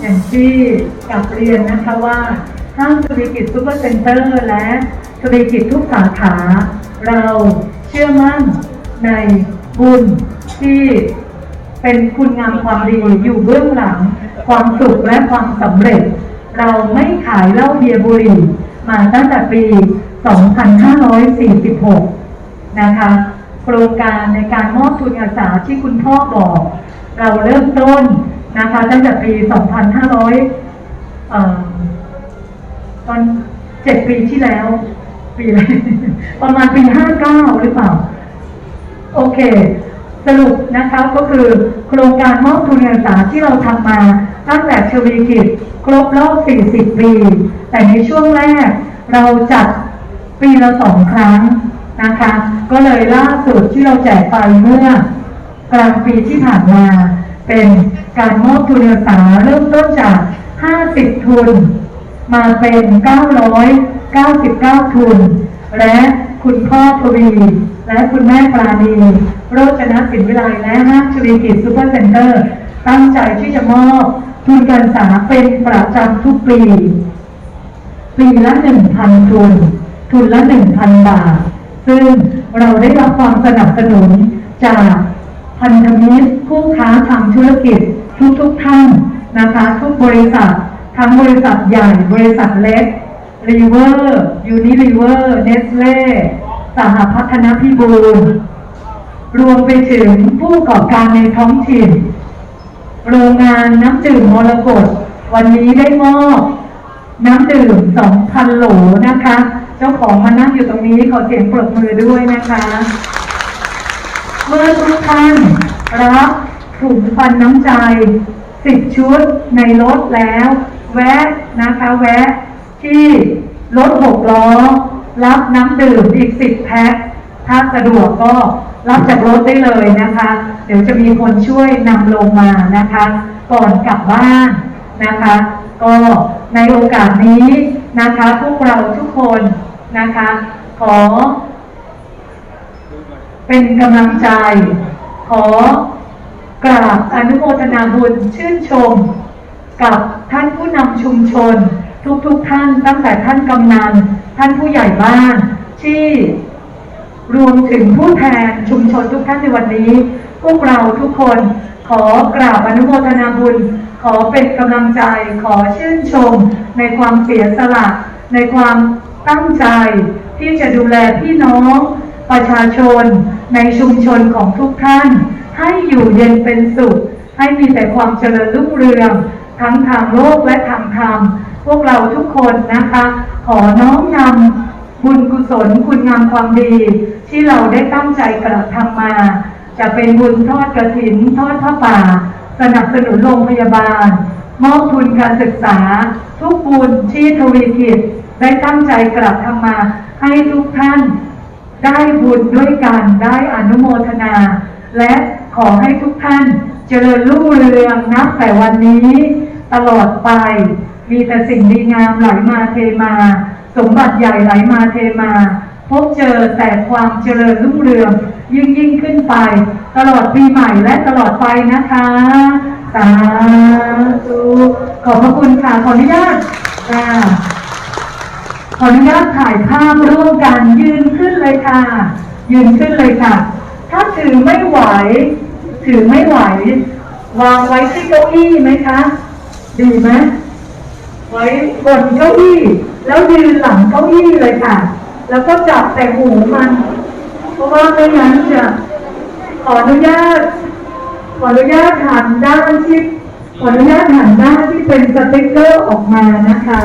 อย่างที่กลับเรียนนะคะว่าห้างธุรกิจซูเปอร์เซ็นเตอร์และธุรกิจทุกสาขา เราเชื่อมั่นในบุญที่เป็นคุณงามความดีอยู่เบื้องหลัง ความสุขและความสำเร็จ เราไม่ขายเหล้าเบียร์บุหรี่มาตั้งแต่ปี 2546 นะคะ โครงการในการมอบทุนอาสาที่คุณพ่อบอก เราเริ่มต้น นะคะตั้งแต่ปี 2500เอ่อตอนเจ็ดปีที่แล้ว ปีอะไรประมาณปี 59 หรือเปล่า โอเค สรุปนะคะก็คือโครงการมอบทุนการศึกษาที่เราทำมาตั้งแต่ทวีกิจครบรอบ 40 ปี แต่ในช่วงแรกเราจัดปีละสองครั้งนะคะ ก็เลยล่าสุดที่เราแจกไปเมื่อกลางปีที่ผ่านมา เป็นการมอบทุนการศึกษาเริ่มต้นจาก 50 ทุน มาเป็น 999 ทุน และคุณพ่อทวี และคุณแม่ปราณีโรจนศิลวิไลและห้างชวีกิจซูเปอร์เซ็นเตอร์ ตั้งใจที่จะมอบทุนการศึกษาเป็นประจำทุกปี ปีละ 1,000 ทุน ทุนละ 1,000 บาท ซึ่งเราได้รับความสนับสนุนจาก พันธมิตรผู้ค้าทางธุรกิจทุกๆท่านนะคะทุกบริษัท ทั้งบริษัทใหญ่บริษัทเล็กรีเวอร์ยูนิรีเวอร์เนสเล่สหพัฒนพิบูลรวมไปถึงผู้ประกอบการในท้องถิ่น โรงงานน้ำดื่มมรกตวันนี้ได้มอบน้ำดื่ม 2,000 โหลนะคะ เจ้าของมานั่งอยู่ตรงนี้ขอเสียงปรบมือด้วยนะคะ เมื่อทุกท่านรับถุงฟันน้ำใจ10ชุดในรถแล้ว แวะนะคะแวะที่รถหกล้อ รับน้ำดื่มอีก10แพ็คถ้าสะดวกก็รับจากรถได้เลยนะคะ เดี๋ยวจะมีคนช่วยนำลงมานะคะ ก่อนกลับบ้านนะคะ ก็ในโอกาสนี้นะคะ พวกเราทุกคนนะคะ ขอ เป็นกำลังใจ ขอกราบอนุโมทนาบุญชื่นชม กับท่านผู้นำชุมชน ทุกๆทท่านตั้งแต่ท่านกำนันท่านผู้ใหญ่บ้านที่รวมถึงผู้แทนชุมชนทุกท่านในวันนี้ พวกเราทุกคนขอกราบอนุโมทนาบุญ ขอเป็นกำลังใจ ขอชื่นชม ในความเสียสละ ในความตั้งใจ ที่จะดูแลพี่น้อง ประชาชน ในชุมชนของทุกท่าน ให้อยู่เย็นเป็นสุข ให้มีแต่ความเจริญรุ่งเรือง ทั้งทางโลกและทางธรรม พวกเราทุกคนนะคะ ขอน้อมนำบุญกุศลคุณงามความดี ที่เราได้ตั้งใจกระทำมา จะเป็นบุญทอดกระถิน ทอดพระป่า สนับสนุนโรงพยาบาล มอบทุนการศึกษา ทุกบุญที่ทวีกิจได้ตั้งใจกระทำมาให้ทุกท่าน ได้บุญด้วยกันได้อนุโมทนา และขอให้ทุกท่านเจริญรุ่งเรืองนับแต่วันนี้ ตลอดไป มีแต่สิ่งดีงามไหลมาเทมา สมบัติใหญ่ไหลมาเทมา พบเจอแต่ความเจริญรุ่งเรืองยิ่งยิ่งขึ้นไป ตลอดปีใหม่และตลอดไปนะคะสาธุขอบพระคุณค่ะขออนุญาตค่ะ ออนุญาตถ่ายภาพร่วมกันยืนขึ้นเลยค่ะ ยืนขึ้นเลยค่ะ ถ้าถือไม่ไหว ถือไม่ไหว วางไว้ที่เก้าอี้ไหมคะ ดีไหมไว้บนเก้าอี้ แล้วยืนหลังเก้าอี้เลยค่ะ แล้วก็จับแต่หูมัน เพราะว่าไม่งั้นจะขออนุญาต ขออนุญาตหันด้านที่ขออนุญาตหันด้านที่เป็นสติ๊กเกอร์ออกมานะคะ